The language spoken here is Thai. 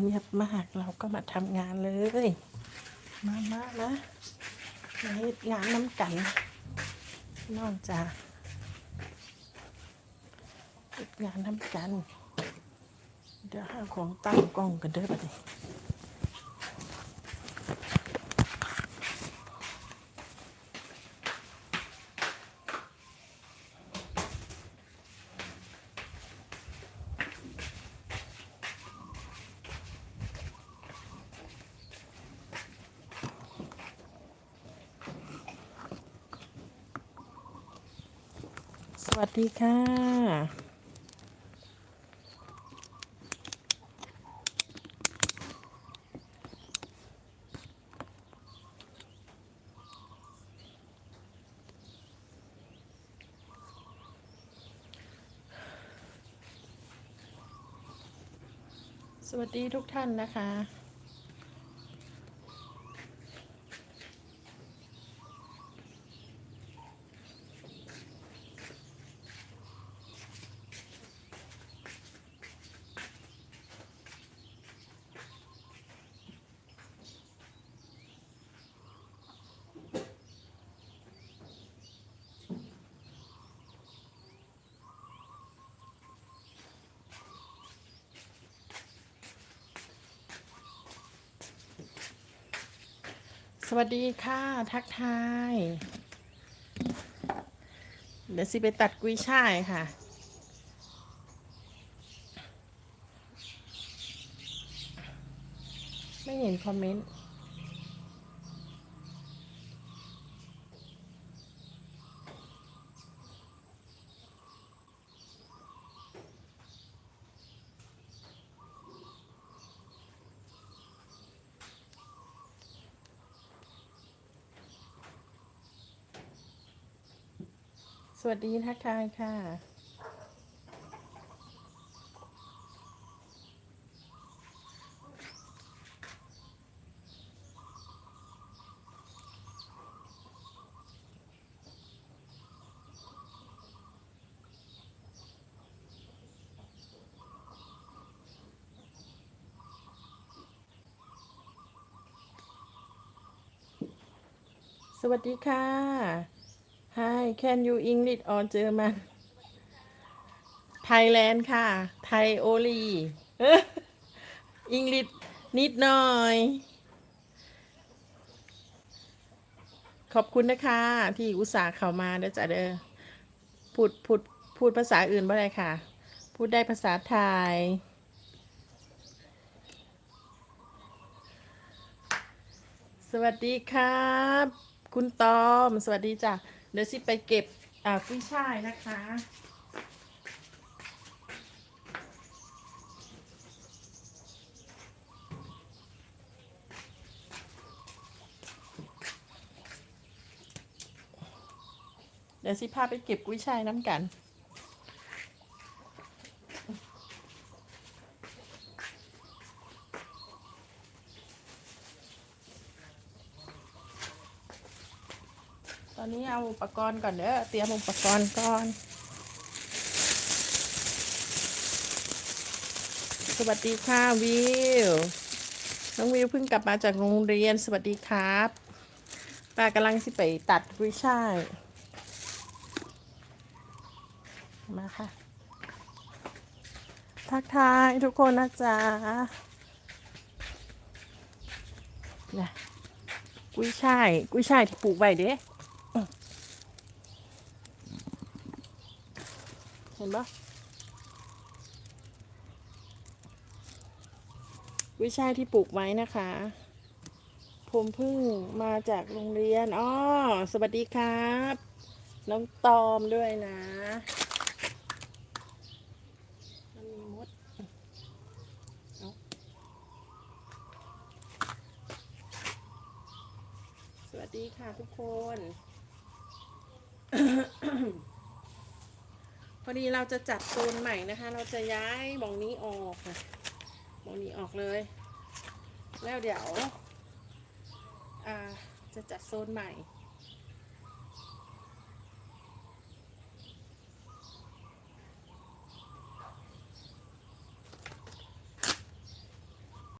เงียบมากเราก็มาทำงานเลย มามานะมาเฮ็ดงานน้ำกันนอกจากเฮ็ดงานน้ำกัน เดี๋ยวหาของตั้งกล้องกันเด้อบัดนี้ วัสดีค่ะสวัสดีทุกท่านนะคะ สวัสดีค่ะ ทักทาย เดี๋ยวสิไปตัดกุยช่ายค่ะ ไม่เห็นคอมเมนต์ สวัสดีทักทายค่ะ สวัสดีค่ะ Hi can you English or German Thailand ค่ะ ไทยโอลีอังกฤษนิดหน่อย ขอบคุณนะคะ ที่อุตส่าห์เข้ามาเด้อจ้ะเด้อพูดพูดพูดภาษาอื่นบ่ได้ค่ะ พูดได้ภาษาไทย สวัสดีครับ คุณตอม สวัสดีจ้ะ ดี๋ยวสิไปเก็บอ่ากุ้ยช่ายนะคะเดี๋ยวสิพาไปเก็บกุ้ยช่ายน้ำกัน ตอนนี้เอาอุปกรณ์ก่อนเด้อเตรียมอุปกรณ์ก่อน สวัสดีค่ะวิว น้องวิวเพิ่งกลับมาจากโรงเรียนสวัสดีครับป้ากำลังสิไปตัดกุยช่าย มาค่ะ ทักทายทุกคนนะจ๊ะนะกุยช่าย กุยช่ายที่ปลูกไว้เด้ เห็นปะกุยช่าที่ปลูกไว้นะคะผมเพิ่งมาจากโรงเรียนอ๋อสวัสดีครับ น้องตอมด้วยนะมันมีมดสวัสดีค่ะทุกคน อดีเราจะจัดโซนใหม่นะคะ เราจะย้ายหมองนี้ออกค่ะหมองนี้ออกเลย แล้วเดี๋ยวจะจัดโซนใหม่